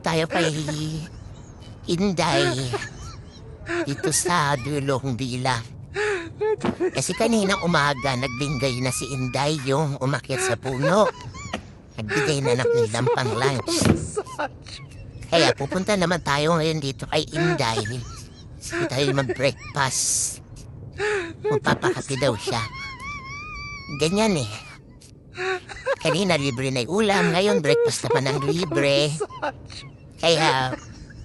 tayo kay Inday dito sa Dulong Bila. Kasi kanina umaga, nagbingay na si Inday yung umakyat sa puno. Nagbigay na ng ilang pang lunch. Kaya pupunta naman tayo ngayon dito kay Inday. Sige tayo mag-breakfast. Magpapakapi daw siya. Ganyan eh. Kanina libre na ulam, ngayon breakfast naman ang libre. Kaya,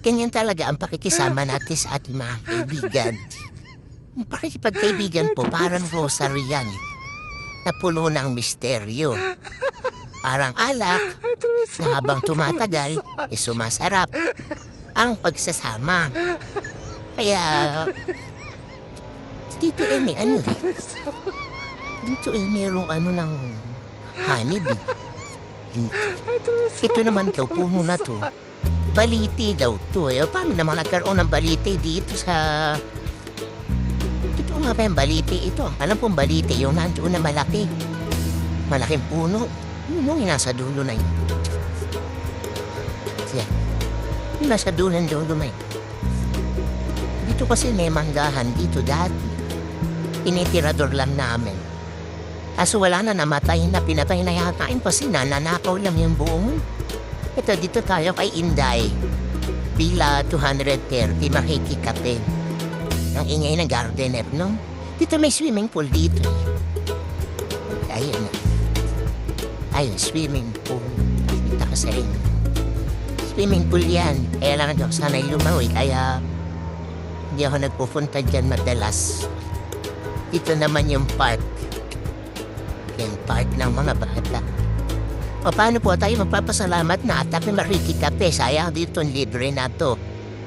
ganyan talaga ang pakikisama natin sa ating mga kaibigan. Ang pakikipagkaibigan po, parang rosary yan. Na puno ng misteryo. Parang alak, na habang tumatagal, eh sumasarap ang pagsasama. Kaya, dito eh may ano eh. Dito eh merong ano ng honeybee. Ito naman daw, puno na to. Baliti daw to eh. Paano naman nagkaroon ng baliti dito sa... Ito nga ba yung baliti ito? Alam pong baliti, yung nandoon na malaki. Malaking puno. Yun yung nasa dulo na yun. Siya. Yung nasa dulo ng dulo na yun. Dito kasi may manggahan dito dati. Tinitirador lang namin. Kaso wala na namatay na pinatay na yata yung kasi nananakaw lang yung buong. Ito dito tayo kay Inday. Bila 230 makikikape. Ang ingay ng gardener, no? Dito may swimming pool dito. eh. Ayun. Ayun, swimming pool. Kita ka sa inyo. Swimming pool yan. Kaya lang ako sana'y lumawi. Kaya hindi ako nagpupunta dyan madalas. Ito naman yung park. Yung park ng mga bata. O paano po tayo magpapasalamat na at kami makikikape? Sayang dito libre na to.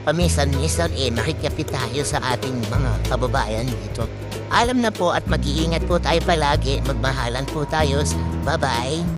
Paminsan-minsan eh makikape tayo sa ating mga kababayan dito. Alam na po at mag-iingat po tayo palagi. Magmahalan po tayo. Bye-bye.